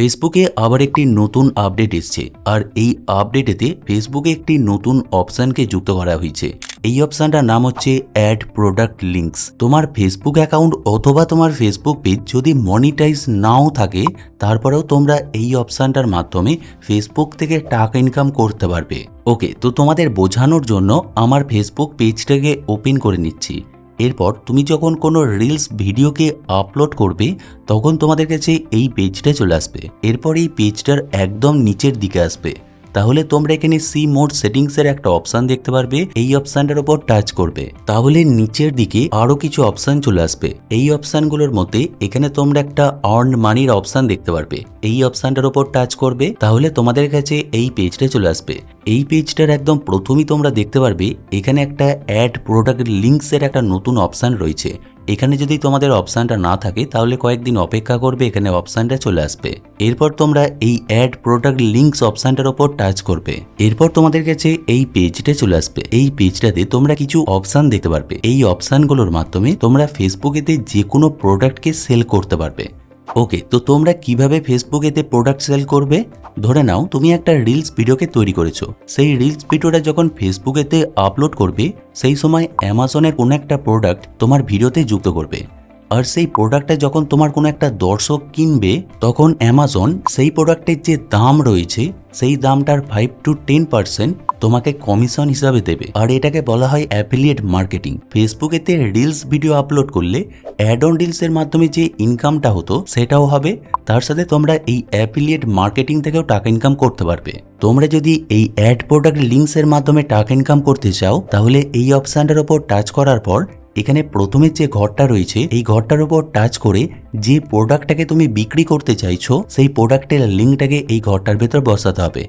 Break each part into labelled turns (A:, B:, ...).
A: ফেসবুকে আবার একটি নতুন আপডেট এসছে, আর এই আপডেটেতে ফেসবুকে একটি নতুন অপশানকে যুক্ত করা হয়েছে। এই অপশানটার নাম হচ্ছে অ্যাড প্রোডাক্ট লিঙ্কস। তোমার ফেসবুক অ্যাকাউন্ট অথবা তোমার ফেসবুক পেজ যদি মনিটাইজ নাও থাকে, তারপরেও তোমরা এই অপশানটার মাধ্যমে ফেসবুক থেকে টাকা ইনকাম করতে পারবে। ওকে, তো তোমাদের বোঝানোর জন্য আমার ফেসবুক পেজটাকে ওপেন করে নিচ্ছি। এরপর তুমি যখন কোনো রিলস ভিডিওকে আপলোড করবে, তখন তোমাদের কাছে এই পেজটা চলে আসবে। এরপর এই পেজটার একদম নিচের দিকে আসবে। তাহলে তোমরা এখানে সি মোড সেটিংস এর একটা অপশান দেখতে পারবে। এই অপশানটার উপর টাচ করবে। তাহলে নিচের দিকে আরও কিছু অপশান চলে আসবে। এই অপশানগুলোর মধ্যে এখানে তোমরা একটা আর্ন মানির অপশান দেখতে পারবে। এই অপশানটার উপর টাচ করবে। তাহলে তোমাদের কাছে এই পেজটা চলে আসবে। এই পেজটার একদম প্রথমেই তোমরা দেখতে পারবে, এখানে একটা অ্যাড প্রোডাক্ট লিঙ্কসের একটা নতুন অপশান রয়েছে। এখানে যদি তোমাদের অপশানটা না থাকে, তাহলে কয়েকদিন অপেক্ষা করবে, এখানে অপশানটা চলে আসবে। এরপর তোমরা এই অ্যাড প্রোডাক্ট লিঙ্কস অপশানটার ওপর টাচ করবে। এরপর তোমাদের কাছে এই পেজটা চলে আসবে। এই পেজটাতে তোমরা কিছু অপশান দেখতে পারবে। এই অপশানগুলোর মাধ্যমে তোমরা ফেসবুকেতে যে কোনো প্রোডাক্টকে সেল করতে পারবে। ওকে তো তোমরা কীভাবে ফেসবুকেতে প্রোডাক্ট সেল করবে? ধরে নাও, তুমি একটা রিলস ভিডিওকে তৈরি করেছ। সেই রিলস ভিডিওটা যখন ফেসবুকেতে আপলোড করবে, সেই সময় অ্যামাজনের কোনো একটা প্রোডাক্ট তোমার ভিডিওতে যুক্ত করবে। আর সেই প্রোডাক্টটা যখন তোমার কোনো একটা দর্শক কিনবে, তখন অ্যামাজন সেই প্রোডাক্টের যে দাম রয়েছে, সেই দামটার ফাইভ টু টেন পার্সেন্ট তোমাকে কমিশন হিসাবে দেবে। আর এটাকে বলা হয় অ্যাফিলিয়েট মার্কেটিং ফেসবুকেতে রিলস ভিডিও আপলোড করলে অ্যাড অন রিলসের মাধ্যমে যে ইনকামটা হতো, সেটাও হবে। তার সাথে তোমরা এই অ্যাফিলিয়েট মার্কেটিং থেকেও টাকা ইনকাম করতে পারবে। তোমরা যদি এই অ্যাড প্রোডাক্ট লিঙ্কসের মাধ্যমে টাকা ইনকাম করতে চাও, তাহলে এই অপশানটার ওপর টাচ করার পর, এখানে প্রথমে যে ঘরটা রয়েছে, এই ঘরটার উপর টাচ করে যে প্রোডাক্টটাকে তুমি বিক্রি করতে চাইছো, সেই প্রোডাক্টের লিঙ্কটাকে এই ঘরটার ভেতর বসাতে হবে।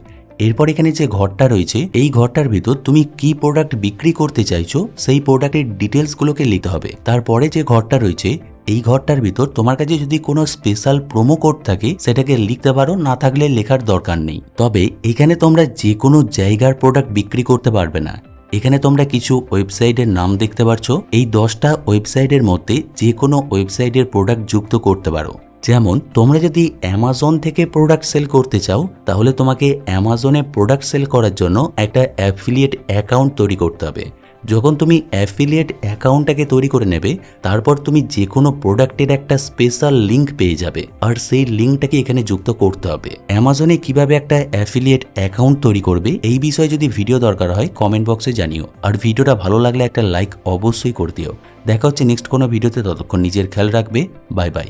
A: এরপর এখানে যে ঘরটা রয়েছে, এই ঘরটার ভিতর তুমি কি প্রোডাক্ট বিক্রি করতে চাইছো, সেই প্রোডাক্টের ডিটেলসগুলোকে লিখতে হবে। তারপরে যে ঘরটা রয়েছে, এই ঘরটার ভিতর তোমার কাছে যদি কোনো স্পেশাল প্রোমো কোড থাকে, সেটাকে লিখতে পারো, না থাকলে লেখার দরকার নেই। তবে এখানে তোমরা যে কোনো জায়গার প্রোডাক্ট বিক্রি করতে পারবে না। এখানে তোমরা কিছু ওয়েবসাইটের নাম দেখতে পারছ। এই দশটা ওয়েবসাইটের মধ্যে যে কোনো ওয়েবসাইটের প্রোডাক্ট যুক্ত করতে পারো। যেমন, তোমরা যদি অ্যামাজন থেকে প্রোডাক্ট সেল করতে চাও, তাহলে তোমাকে অ্যামাজনে প্রোডাক্ট সেল করার জন্য একটা অ্যাফিলিয়েট অ্যাকাউন্ট তৈরি করতে হবে। যখন তুমি অ্যাফিলিয়েট অ্যাকাউন্টটাকে তৈরি করে নেবে, তারপর তুমি যে কোনো প্রোডাক্টের একটা স্পেশাল লিঙ্ক পেয়ে যাবে। আর সেই লিঙ্কটাকে এখানে যুক্ত করতে হবে। অ্যামাজনে কীভাবে একটা অ্যাফিলিয়েট অ্যাকাউন্ট তৈরি করবে, এই বিষয়ে যদি ভিডিও দরকার হয় কমেন্ট বক্সে জানিও। আর ভিডিওটা ভালো লাগলে একটা লাইক অবশ্যই করে দিও। দেখা হচ্ছে নেক্সট কোনো ভিডিওতে ততক্ষণ নিজের খেয়াল রাখবে। Bye bye